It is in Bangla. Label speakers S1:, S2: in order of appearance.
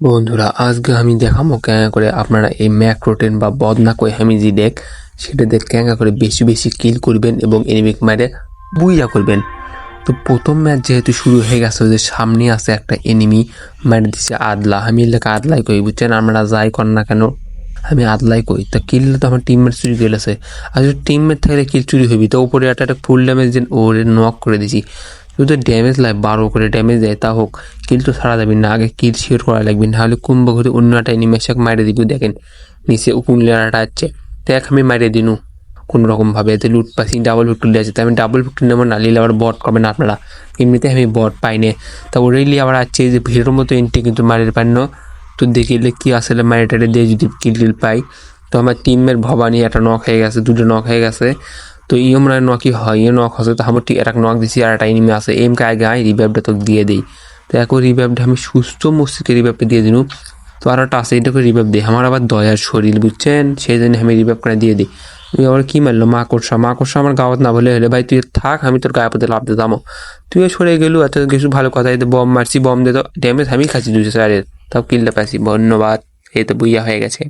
S1: বন্ধুরা, আজকে আমি দেখাবো ক্যাঙ্গা করে আপনারা এই ম্যাক্রোটেন বা বদনা কই হামিজি ডেক সেটা দিয়ে ক্যাঙ্গা করে বেশি বেশি কিল করবেন এবং এনিমিক মারে বুইয়া করবেন। তো প্রথম ম্যাচ যেহেতু শুরু হয়ে গেছে যে সামনে আছে একটা এনিমি মারে দিচ্ছে আদলা। আমি এলাকা আদলাই কই, বুঝছেন? আমরা যাই কর না কেন, আমি আদলাই কই। তা কিললে তো আমার টিমমেট চুরি গেছে আর যদি টিমমেট থাকলে কিল চুরি হবি তো উপরে একটা একটা ফুল ড্যামেজ দিন, ওরে নক করে দিছি। যদি ড্যামেজ লাগে, বারো করে ড্যামেজ দেয়, তা হোক। কিল তো ছাড়া যাবি না, আগে কিল শিওর করা লাগবে, নাহলে কুম্ভ ঘুরে অন্য একটা নিমেষক মারে দিবি, দেখেন। নিচে উকুন উকুনলেরাটা আছে। দেখ, আমি মারে দিনু কোনো রকম ভাবে এতে লুট পাসি ডাবল ভিক্টোরি আছে। তাই আমি ডাবল ভিক্টোরি নেব না, নিলে আবার বট করবেন আপনারা। এমনিতে আমি বট পাই না। তা ওরেইলি আবার আছে যে, ভিড়ের মতো এন্ট্রি কিন্তু মারের না। তো দেখিলে কি আসলে মারে টারে দিয়ে যদি কিল টিল পাই। তো আমার টিমের ভবানী একটা নখ হয়ে গেছে, দুটো নখ হয়ে গেছে। তো ই আমরা নকই হয় ইয়ে নক হচ্ছে তো আমার একটা নক দিছি, আর একটা এনিমি আছে। এম কে আগে আই রিভাইভটা তো দিয়ে দিই। তো এখন রিভাইভটা আমি সুস্থ মস্তিষ্কে রিভাইভটা দিয়ে দিনু। তো আর একটা আছে এটা করে রিভাইভ দিই। আমার আবার দয়ার শরীর, বুঝছেন? সেই জন্য আমি রিভাইভ করে দিয়ে দিই। তুই আবার কি মারলো? মাকড়সা মাকড়সা আমার গাওয়াত না বলে হলে, ভাই তুই থাক, আমি তোর গায়ে পথে লাভ দিতাম। তুইও সরে গেলু এত কিছু ভালো কথা, এই বম মারছি, বম দে তো। ড্যামেজ আমি খাচ্ছি দুশো স্যারের তাও কিলটা পাইছি, ধন্যবাদ। এই তো বুইয়া হয়ে গেছে।